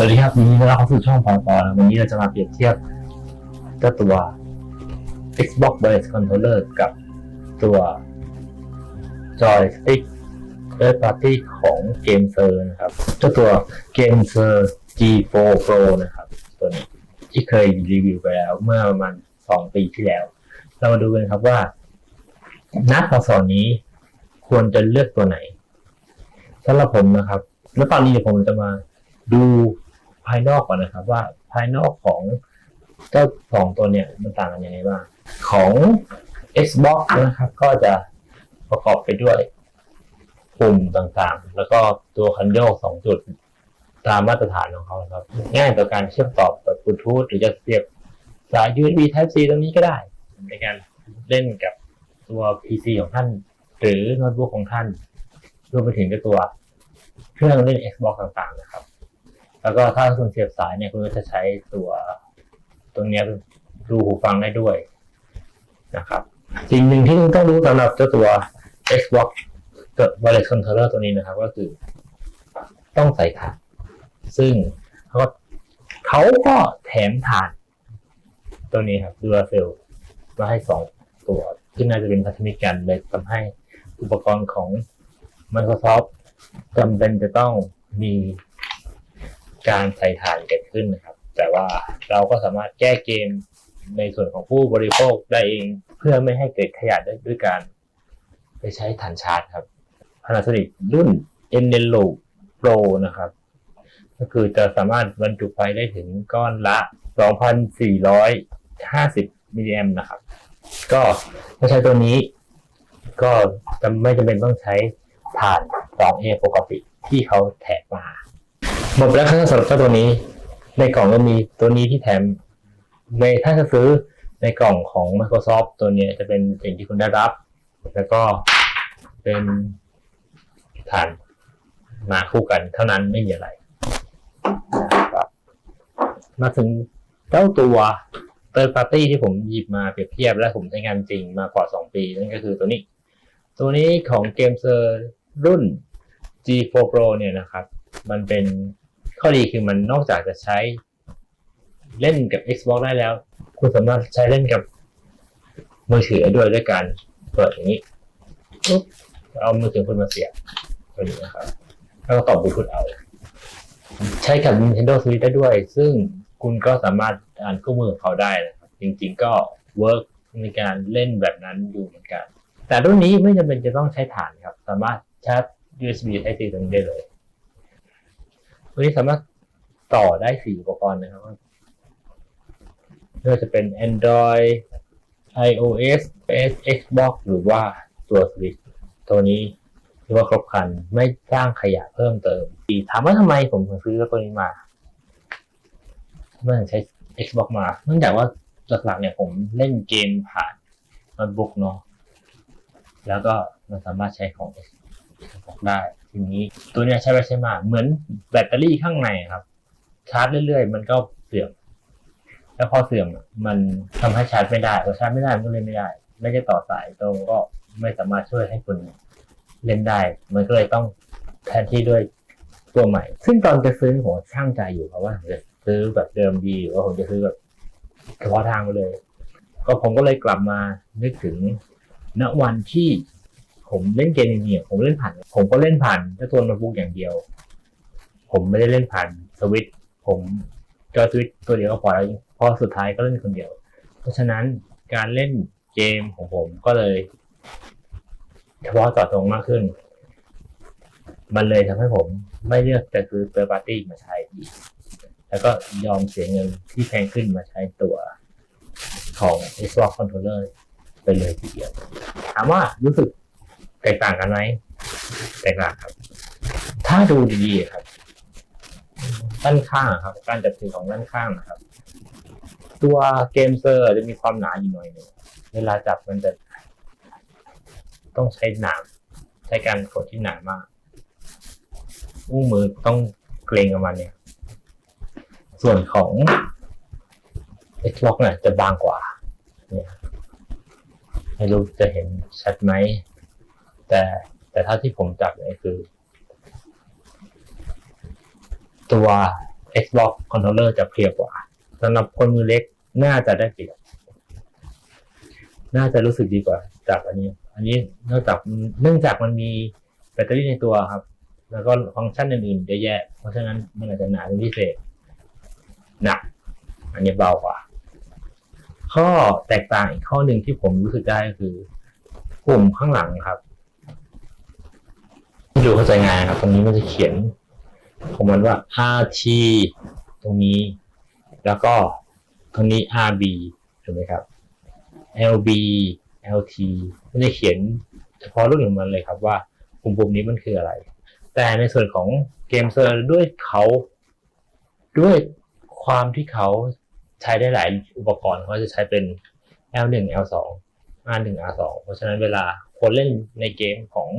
สวัสดีครับยินดีต้อนรับเข้าสู่ช่องพอปอนวันนี้เราจะมาเปรียบเทียบเจ้าตัว Xbox Wireless Controller กับตัว Joystick Third Party ของ GameSir นะครับ เจ้าตัว GameSir G4 Pro นะครับ ตัวนี้ที่เคยรีวิวไปแล้วเมื่อประมาณสองปีที่แล้ว เรามาดูกันครับว่าณพศนี้ควรจะเลือกตัวไหนสำหรับผมนะครับ แล้วตอนนี้เดี๋ยวผมจะมาดู ภายนอกก่อนนะครับ ว่าภายนอกของเจ้าสองตัวเนี่ยมันต่างกันยังไงบ้างของ Xbox นะครับ ก็จะประกอบไปด้วยปุ่มต่างๆ แล้วก็ตัวคันโยกสองจุดตามมาตรฐานของเขาครับ ง่ายต่อการเชื่อมต่อแบบบลูทูธหรือจะเสียบสาย USB Type C ตรงนี้ก็ได้ ในการเล่นกับตัว PC ของท่าน หรือโน้ตบุ๊กของท่านรวมไปถึงกับตัวเครื่องเล่น Xbox ต่างๆนะครับ แล้วก็ถ้าคุณเสียบสายเนี่ยคุณก็จะใช้ตัวตรงเนี้ยรูหูฟังได้ด้วยนะครับ สิ่งหนึ่งที่คุณต้องรู้สำหรับเจ้าตัว Xbox กับ Wireless Controller ตัวนี้นะครับ ก็คือต้องใส่ถ่านซึ่งเขาก็เขาก็แถมถ่านตัวนี้ครับ Duracell มาให้สองตัวซึ่น่าจะเป็นพันธมิตรกันเลยทำให้อุปกรณ์ของ Microsoft จำเป็นจะต้องมี การใส่ถ่านเกิดขึ้นนะครับ แต่ว่าเราก็สามารถแก้เกมในส่วนของผู้บริโภคได้เอง เพื่อไม่ให้เกิดขยะได้ด้วยการ ไปใช้ถ่านชาร์จครับ Panasonic รุ่น e n e l o Pro นะครับ ก็คือจะสามารถบรรจุไฟได้ถึงก้อนละ 2,450 มิลลิแอมป์นะครับ ก็ถ้าใช้ตัวนี้ ก็จะไม่จำเป็นต้องใช้ถ่าน 2A ปกติที่เขาแถมมา หมดไปแล้วครับสำหรับเจ้าตัวนี้ ในกล่องก็มีตัวนี้ที่แถม ในถ้าจะซื้อในกล่องของ Microsoft ตัวนี้จะเป็นสิ่งที่คุณได้รับ แล้วก็เป็นฐานมาคู่กัน เท่านั้นไม่มีอะไรมาถึงเจ้าตัว Third Party ที่ผมหยิบมาเปรียบเทียบและผมใช้งานจริงมากว่า 2 ปี นั่นก็คือตัวนี้ ตัวนี้ของเกมเซอร์รุ่น G4 Pro เนี่ยนะครับ มันเป็น ข้อดีคือมันนอกจากจะใช้เล่นกับ Xbox ได้แล้ว คุณสามารถใช้เล่นกับมือถือได้ด้วยด้วยการเปิดอย่างนี้ปุ๊บเอามือถือคุณมาเสียบตัวนี้นะครับ แล้วก็ต่อบลูทูธเอา ใช้กับ Nintendo Switch ได้ด้วย ซึ่งคุณก็สามารถอ่านคู่มือของเขาได้นะครับ จริงๆก็เวิร์กในการเล่นแบบนั้นอยู่เหมือนกัน แต่รุ่นนี้ไม่จำเป็นจะต้องใช้ฐานครับ สามารถชาร์จ USB Type C ตรงนี้ได้เลย ตัวนี้สามารถต่อได้สี่อุปกรณ์นะครับไม่ว่าจะเป็น Android iOS PS Xbox หรือว่าตัว Switch ตัวนี้ถือว่าครบครันไม่สร้างขยะเพิ่มเติมถามว่าทำไมผมถึงซื้อตัวนี้มาเมื่อใช้ Xbox มา เนื่องจากว่าหลักๆเนี่ยผมเล่นเกมผ่านโน้ตบุ๊กเนาะแล้วก็มันสามารถใช้ของ Xbox ได้ ทีนี้ ตัวเนี้ยใช้ไปใช้มาเหมือนแบตเตอรี่ข้างในครับ ชาร์จเรื่อยๆ มันก็เสื่อม แล้วพอเสื่อมมันทำให้ชาร์จไม่ได้พอชาร์จไม่ได้มันก็เล่นไม่ได้ ไม่ได้ต่อสายตรงก็ไม่สามารถช่วยให้คุณเล่นได้ มันก็เลยต้องแทนที่ด้วยตัวใหม่ ซึ่งตอนจะซื้อผมช่างใจอยู่ครับว่าผมจะซื้อแบบเดิมดีหรือว่าผมจะซื้อแบบเฉพาะทางไปเลย ก็ผมก็เลยกลับมานึกถึงณวันที่ ผมเล่นเกมเนี่ยผมเล่นผ่าน ผมก็เล่นผ่านแค่ตัวโน้ตบุ๊กอย่างเดียว ผมไม่ได้เล่นผ่านสวิตผมจอสวิตตัวเดียวก็พอแล้วเพราะสุดท้ายก็เล่นคนเดียว เพราะฉะนั้นการเล่นเกมของผมก็เลย เฉพาะเจาะจงมากขึ้น มันเลยทำให้ผมไม่เลือกจะซื้อเ h อร์ปาร์ตี้มาใช้อีกแล้วก็ยอมเสียเงินที่แพงขึ้นมาใช้ตัวของ Xbox Controller ไปเลยทีเดียวถามว่ารู้สึก ตกต่างกันไหมแตกต่างครับ ถ้าดูดีๆครับ ด้านข้างครับ การจับถือของด้านข้างนะครับ ตัวเกมเซอร์จะมีความหนาอยู่หน่อยหนึงเวลาจับมันจะต้องใช้หนามใช้การกดที่หนามากอุ้งมือต้องเกรงกับมันเนี่ยส่วนของ Xbox เนี่ยจะบางกว่า เนี่ยไม่รู้จะเห็นชัดไหม แต่แต่ถ้าที่ผมจับเนี่ยคือ ตัว Xbox controller จะเพลียกว่าสำหรับคนมือเล็กน่าจะได้เปรียบน่าจะรู้สึกดีกว่า จากอันนี้ อันนี้นอกจากเนื่องจากมันมีแบตเตอรี่ในตัวครับ แล้วก็ฟังก์ชันอื่นๆเยอะแยะ เพราะฉะนั้นมันอาจจะหนาเป็นพิเศษหนัก อันนี้เบากว่า ข้อแตกต่างอีกข้อหนึ่งที่ผมรู้สึกได้ก็คือปุ่มข้างหลังครับ ดูเข้าใจง่ายครับ ตรงนี้มันจะเขียนของมันว่า RT ตรงนี้ แล้วก็ตรงนี้ RB ถูกไหมครับ LB LT มันจะเขียนเฉพาะรุ่นของมันเลยครับว่าปุ่มปุ่มนี้มันคืออะไร แต่ในส่วนของเกมเซอร์ด้วยเขาด้วยความที่เขาใช้ได้หลายอุปกรณ์เขาจะใช้เป็น L1 L2 R1 R2 เพราะฉะนั้นเวลาคนเล่นในเกมของ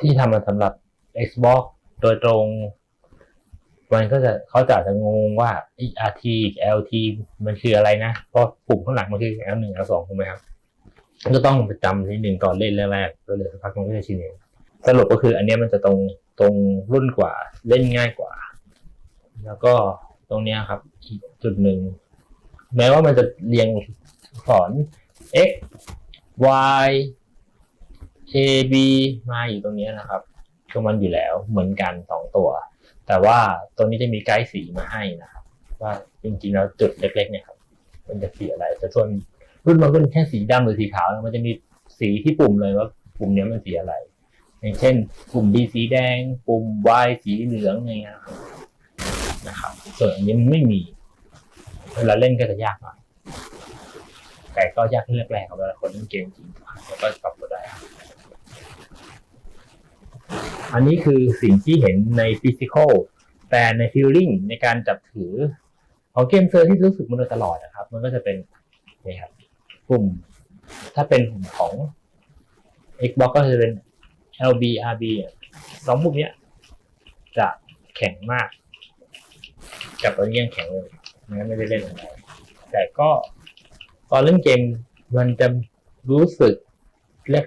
ที่ทำมาสำหรับ Xbox โดยตรง มันก็จะเขาจะอาจจะงงว่าไอ้ RT LT มันคืออะไรนะ เพราะปุ่มข้างหลังมันคือ L1 L2 ถูกไหมครับ ก็ต้องไปจำนิดหนึ่งก่อนเล่นแรกๆแล้วเดี๋ยวสักพักมันก็จะชินเองสรุปก็คืออันนี้มันจะตรงตรงรุ่นกว่าเล่นง่ายกว่า แล้วก็ตรงนี้ครับอีกจุดหนึ่ง แม้ว่ามันจะเรียงสอน x y a b มาอยู่ตรงนี้นะครับคือมันอยู่แล้วเหมือนกันสองตัว แต่ว่าตัวนี้จะมีไกด์สีมาให้นะครับ ว่าจริงๆแล้วจุดเล็ก ๆ เนี่ยครับมันจะสีอะไรแต่ส่วนรุ่นมันก็เป็นแค่สีดำหรือสีขาวมันจะมีสีที่ปุ่มเลยว่าปุ่มนี้มันสีอะไร อย่างเช่น ปุ่ม B สีแดง ปุ่ม Y สีเหลืองอะไรเงี้ยครับนะครับ ส่วนอันนี้มันไม่มีเวลาเล่นก็จะยากหน่อยแต่ก็ยากที่แรกๆครับเวลาคนเล่นเกมจริงแล้วก็ปรับตัวได้ครับ อันนี้คือสิ่งที่เห็นในฟิสิกอลแต่ในฟีลลิ่งในการจับถือของเกมเซอร์ที่รู้สึกมันโดยตลอดนะครับ มันก็จะเป็นนี่ครับปุ่มถ้าเป็นของ Xbox ก็จะเป็น LB RB สองปุ่มเนี้ย จะแข็งมากกับตัวนี้ยังแข็งเลยงั้นไม่ได้เล่นอะไรแต่ก็ตอนเล่นเกมมันจะรู้สึก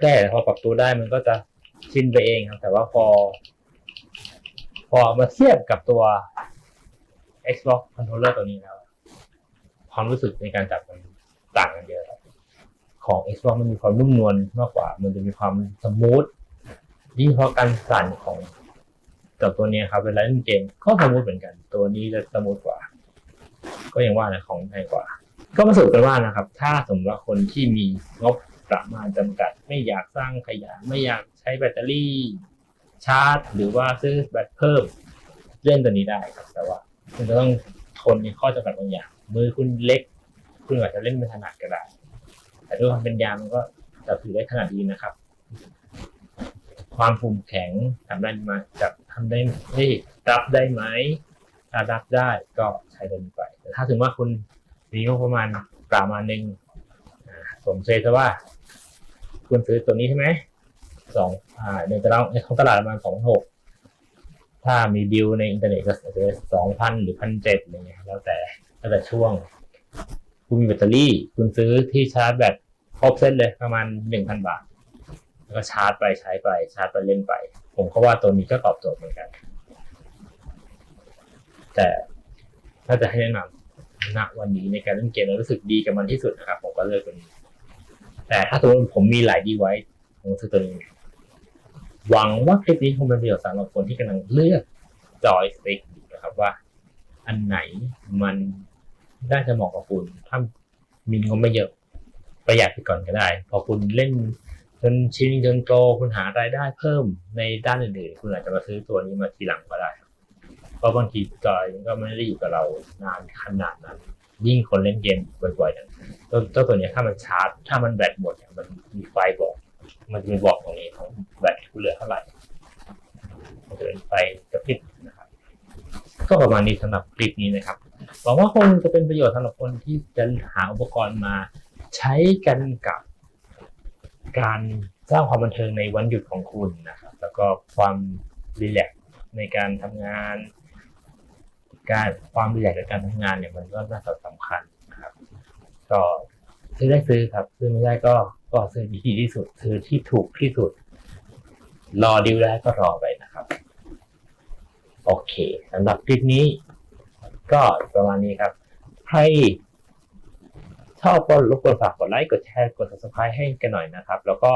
แรกๆพอปรับตัวได้มันก็จะ ชินไปเองครับ แต่ว่าพอ พอมาเทียบกับตัว Xbox controller ตัวนี้แล้ว ความรู้สึกในการจับมันต่างกันเยอะครับของ Xbox มันมีความนุ่มนวลมากกว่า มันจะมีความสมูทยิ่งเพราะการสั่นของกับตัวนี้ครับเวลาเล่นเกมก็สมูทเหมือนกัน ตัวนี้จะสมูทกว่า ก็ยังว่านะของแพงกว่า ก็มาสรุปกันว่านะครับ ถ้าสมมติว่าคนที่มีงบ ประมาณจำกัด ไม่อยากสร้างขยะไม่อยากใช้แบตเตอรี่ชาร์จ หรือว่าซื้อแบตเพิ่มเล่นตัวนี้ได้ครับ แต่ว่าคุณจะต้องทนในข้อจำกัดบางอย่าง มือคุณเล็ก คุณอาจจะเล่นไม่ถนัดก็ได้แต่ด้วยความเป็นยางมันก็จับถือได้ขนาดดีนะครับ ความปุ่มแข็งทำได้ไหมจับทำได้เฮ้รับได้ไหมถ้ารับได้ก็ใช้ตัวนี้ไป แต่ถ้าถึงว่าคุณมีงบประมาณประมาณหนึ่งอ่าผมเซซะว่า คุณซื้อตัวนี้ใช่ไหมสองอ่าในตลาดในท้องตลาดประมาณสองหกถ้ามีดิวในอินเทอร์เน็ตก็จะสองพันหรือพันเจ็ดอะไรเงี้ยแล้วแต่แล้วแต่ช่วง คุณมีแบตเตอรี่ คุณซื้อที่ชาร์จแบตครบเซตเลยประมาณหนึ่งพันบาท แล้วก็ชาร์จไปใช้ไปชาร์จไปเล่นไป ผมก็ว่าตัวนี้ก็ตอบโจทย์เหมือนกัน แต่ถ้าจะให้แนะนำณวันนี้ในการเล่นเกมแล้วรู้สึกดีกับมันที่สุดนะครับ ผมก็เลือกตัวนี้ แต่ถ้าสมมติผมมีหลายดีไว้ผมซื้อตัวนี้ หวังว่าคลิปนี้คงเป็นประโยชน์สำหรับคนที่กำลังเลือกจอยสติ๊กอยู่นะครับว่า อันไหนมันน่าจะเหมาะกับคุณ ถ้ามีงบไม่เยอะประหยัดไปก่อนก็ได้ พอคุณเล่นจนชินจนโตคุณหารายได้เพิ่มในด้านอื่นๆคุณอาจจะมาซื้อตัวนี้มาทีหลังก็ได้เพราะบางทีจอยมันก็ไม่ได้อยู่กับเรานานขนาดนั้น ยิ่งคนเล่นเกมบ่อยๆอย่างตัวตัวตัวเนี้ยถ้ามันชาร์จ ถ้ามันแบตหมดเนี่ยมันมีไฟบอก มันจะมีบอกตรงนี้ของแบตเหลือเท่าไหร่มันจะเป็นไฟกระพริบนะครับ ก็ประมาณนี้สำหรับคลิปนี้นะครับหวังว่าคงจะเป็นประโยชน์สำหรับคนที่จะหาอุปกรณ์มาใช้กันกับการสร้างความบันเทิงในวันหยุดของคุณนะครับ แล้วก็ความรีแลกซ์ในการทำงาน การความรีแลกซ์ในการทำงานเนี่ยมันก็น่าจะสำคัญครับ ก็ซื้อได้ซื้อครับ ซื้อไม่ได้ก็ก็ซื้อดีที่สุด ซื้อที่ถูกที่สุด รอดิวได้ก็รอไปนะครับ โอเคสำหรับคลิปนี้ ก็ประมาณนี้ครับ ใครชอบก็รบกวนฝากกดไลค์กดแชร์กด subscribe ให้กันหน่อยนะครับ แล้วก็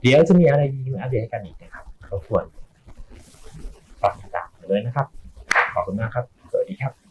เดี๋ยวจะมีอะไรดีมาอัปเดตให้กันอีกนะครับรบกวนฝากติดตามกันด้วยนะครับ ขอบคุณมากครับ ดีครับ